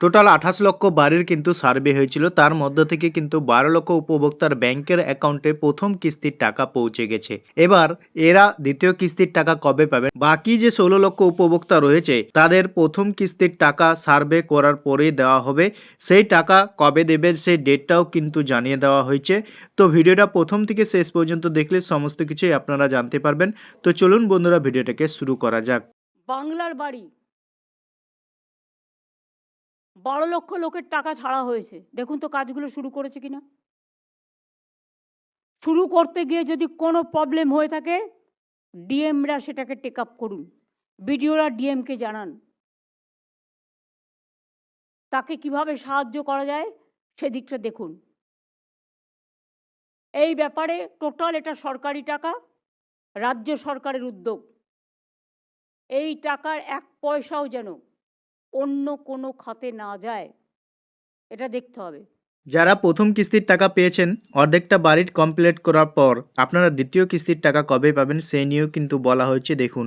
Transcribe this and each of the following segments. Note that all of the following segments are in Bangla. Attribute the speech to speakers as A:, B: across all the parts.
A: টোটাল আঠাশ লক্ষ বাড়ির কিন্তু সার্ভে হয়েছিল। তার মধ্য থেকে কিন্তু বারো লক্ষ উপভোক্তার ব্যাংকের অ্যাকাউন্টে প্রথম কিস্তির টাকা পৌঁছে গেছে। এবার এরা দ্বিতীয় কিস্তির টাকা কবে পাবেন বাকি যে ষোলো লক্ষ উপভোক্তা রয়েছে, তাদের প্রথম কিস্তির টাকা সার্ভে করার পরেই দেওয়া হবে। সেই টাকা কবে দেবে, সেই ডেটটাও কিন্তু জানিয়ে দেওয়া হয়েছে। তো ভিডিওটা প্রথম থেকে শেষ পর্যন্ত দেখলে সমস্ত কিছুই আপনারা জানতে পারবেন। তো চলুন বন্ধুরা, ভিডিওটাকে শুরু করা যাক।
B: বাংলার বাড়ি। বারো লক্ষ লোকের টাকা ছাড়া হয়েছে। দেখুন তো কাজগুলো শুরু করেছে কিনা। শুরু করতে গিয়ে যদি কোনো প্রবলেম হয়ে থাকে ডিএমরা সেটাকে টেক আপ করুন। বিডিওরা ডিএমকে জানান। তাকে কীভাবে সাহায্য করা যায়, সেদিকটা দেখুন। এই ব্যাপারে টোটাল এটা সরকারি টাকা, রাজ্য সরকারের উদ্যোগ। এই টাকার এক পয়সাও যেন অন্য কোনো খাতে না যায় এটা দেখতে হবে।
A: যারা প্রথম কিস্তির টাকা পেয়েছেন অর্ধেকটা বাড়ির কমপ্লিট করার পর আপনারা দ্বিতীয় কিস্তির টাকা কবে পাবেন সেই নিয়েও কিন্তু বলা হয়েছে দেখুন।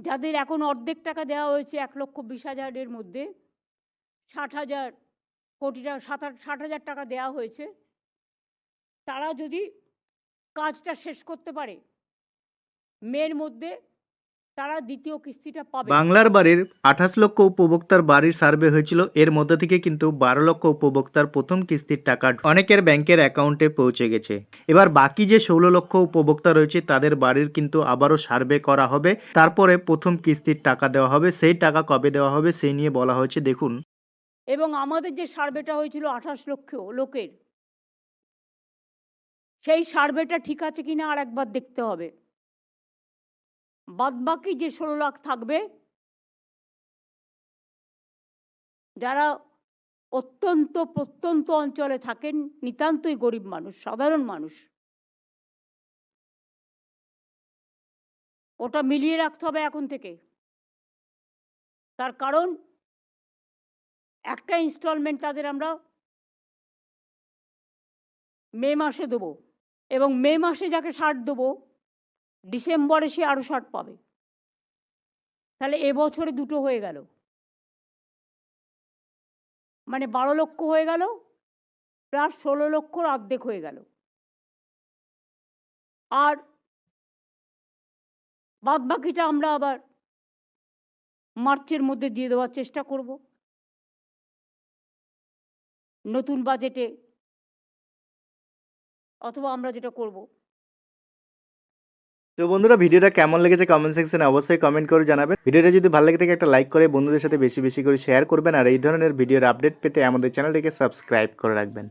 B: যাদের এখন অর্ধেক টাকা দেওয়া হয়েছে এক লক্ষ বিশ হাজারের মধ্যে ষাট হাজার কোটি টাকা সাত ষাট হাজার টাকা দেওয়া হয়েছে তারা যদি কাজটা শেষ করতে পারে মেয়ের মধ্যে তারা দ্বিতীয় কিস্তিটা পাবে।
A: বাংলার বাড়ির আঠাশ লক্ষ উপভোক্তার বাড়ির সার্ভে হয়েছিল। এর মধ্যে থেকে কিন্তু বারো লক্ষ উপভোক্তার প্রথম কিস্তির টাকা অনেকের ব্যাংকের অ্যাকাউন্টে পৌঁছে গেছে। এবার বাকি যে ষোলো লক্ষ উপভোক্তা রয়েছে তাদের বাড়ির কিন্তু আবারও সার্ভে করা হবে। তারপরে প্রথম কিস্তির টাকা দেওয়া হবে। সেই টাকা কবে দেওয়া হবে সেই নিয়ে বলা হয়েছে। দেখুন।
B: এবং আমাদের যে সার্ভেটা হয়েছিল আঠাশ লক্ষ লোকের সেই সার্ভেটা ঠিক আছে কিনা আর একবার দেখতে হবে। বাদবাকি যে ষোলো লাখ থাকবে, যারা অত্যন্ত প্রত্যন্ত অঞ্চলে থাকেন, নিতান্তই গরিব মানুষ, সাধারণ মানুষ। ওটা মিলিয়ে রাখতে হবে এখন থেকে। তার কারণ, একটা ইনস্টলমেন্ট তাদের আমরা মে মাসে দেবো এবং মে মাসে যাকে ষাট দেবো ডিসেম্বরে সে আরও ষাট পাবে। তাহলে এবছরে দুটো হয়ে গেল। মানে বারো লক্ষ হয়ে গেল, প্লাস ষোলো লক্ষর অর্ধেক হয়ে গেল। আর বাদ বাকিটা আমরা আবার মার্চের মধ্যে দিয়ে দেওয়ার চেষ্টা করব। নতুন বাজেটে অথবা আমরা যেটা করব
A: তো বন্ধুরা ভিডিওটা কেমন লেগেছে কমেন্ট সেকশনে অবশ্যই কমেন্ট করে জানাবেন। ভিডিওটা যদি ভালো লেগে থাকে একটা লাইক করে বন্ধুদের সাথে বেশি বেশি করে শেয়ার করবেন আর এই ধরনের ভিডিওর আপডেট পেতে আমাদের চ্যানেলটিকে সাবস্ক্রাইব করে রাখবেন।